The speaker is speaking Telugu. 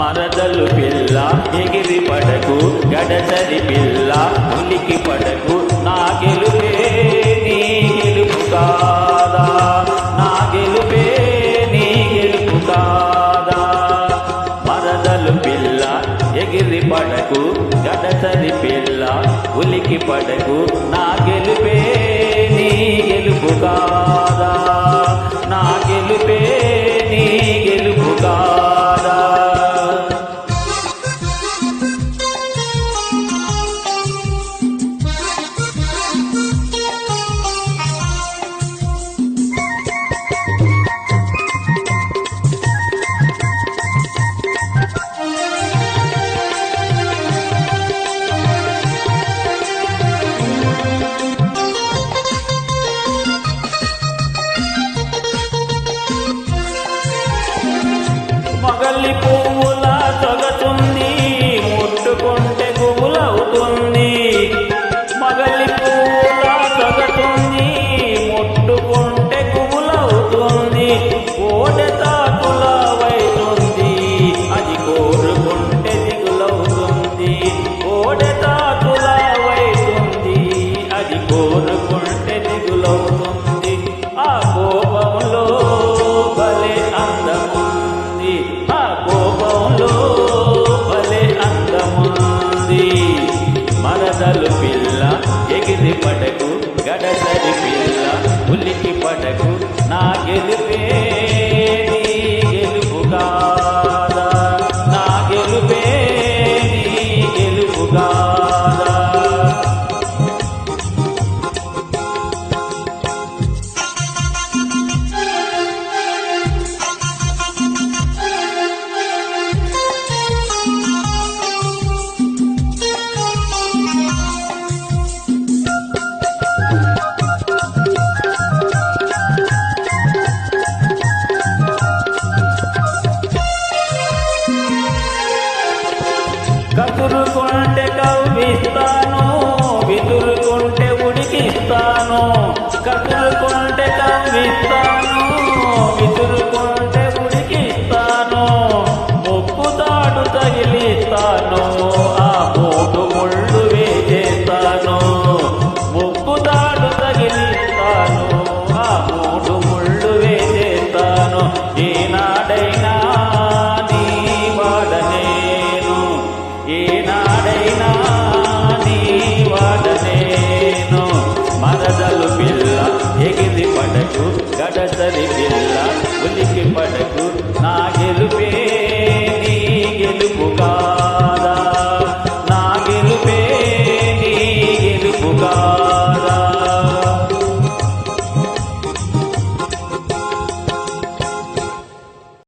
మరదలు పిల్ల ఎగిరి పడకు గడసరి పిల్ల ఉలికి పడకు నా గెలుపే నీ గెలుపు కాదా? నా గెలుపే నీ గెలుపు కాదా? మరదలు పిల్ల ఎగిరి పడకు గడసరి పిల్ల ఉలికి పడకు నా గెలుపే నీ గెలుపు కాదా? నా గెలుపే నీ గెలుపు కాదా నా గెలుపే నీ గెలుపు ఏనాడైనా నీ వాడనేను. మరదలు పిల్ల ఎగిరి పడకు గడసరి పిల్ల ఉలికి పడకు నా గెలుపే